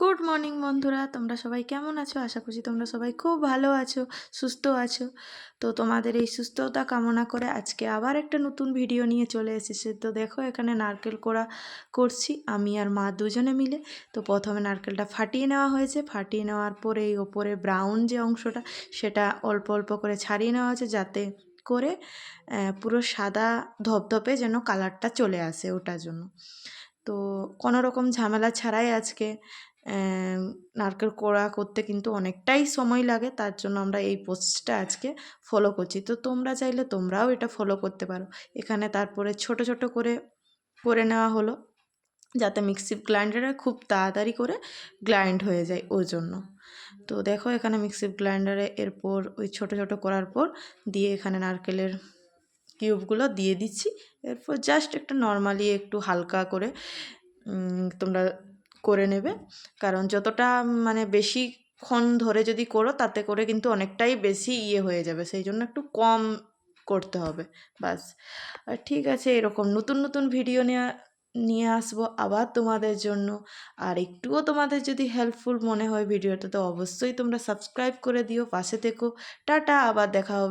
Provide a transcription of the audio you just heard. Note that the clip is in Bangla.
গুড মর্নিং বন্ধুরা। তোমরা সবাই কেমন আছো? আশা করছি তোমরা সবাই খুব ভালো আছো, সুস্থ আছো। তো তোমাদের এই সুস্থতা কামনা করে আজকে আবার একটা নতুন ভিডিও নিয়ে চলে এসেছে। তো দেখো, এখানে নারকেল কোড়া করছি আমি আর মা দুজনে মিলে। তো প্রথমে নারকেলটা ফাটিয়ে নেওয়া হয়েছে। ফাটিয়ে নেওয়ার পরে এই ওপরে ব্রাউন যে অংশটা, সেটা অল্প অল্প করে ছাড়িয়ে নেওয়া হয়েছে যাতে করে পুরো সাদা ধপধপে যেন কালারটা চলে আসে ওটার জন্য। তো কোনো রকম ঝামেলা ছাড়াই আজকে নারকেল কোড়া করতে কিন্তু অনেকটাই সময় লাগে, তার জন্য আমরা এই প্রসেসটা আজকে ফলো করছি। তো তোমরা চাইলে তোমরাও এটা ফলো করতে পারো। এখানে তারপরে ছোট ছোট করে করে নেওয়া হলো, যাতে মিক্সি গ্রাইন্ডারে খুব তাড়াতাড়ি করে গ্রাইন্ড হয়ে যায় ওই জন্য। তো দেখো এখানে মিক্সি গ্রাইন্ডারে এরপর ওই ছোট ছোট করার পর দিয়ে এখানে নারকেলের কিউবগুলো দিয়ে দিচ্ছি। এরপর জাস্ট একটু নর্মালি একটু হালকা করে তোমরা করে নেবে। কারণ যতটা মানে বেশিক্ষণ ধরে যদি করো, তাতে করে কিন্তু অনেকটাই বেশি ইয়ে হয়ে যাবে। সেই জন্য একটু কম করতে হবে, বাস। ঠিক আছে, এরকম নতুন নতুন ভিডিও নিয়ে নিয়ে আসব আবার তোমাদের জন্য। আর একটুও তোমাদের যদি হেল্পফুল মনে হয় ভিডিওটা তো অবশ্যই তোমরা সাবস্ক্রাইব করে দিও। পাশে থেকো। টাটা, আবার দেখা হবে।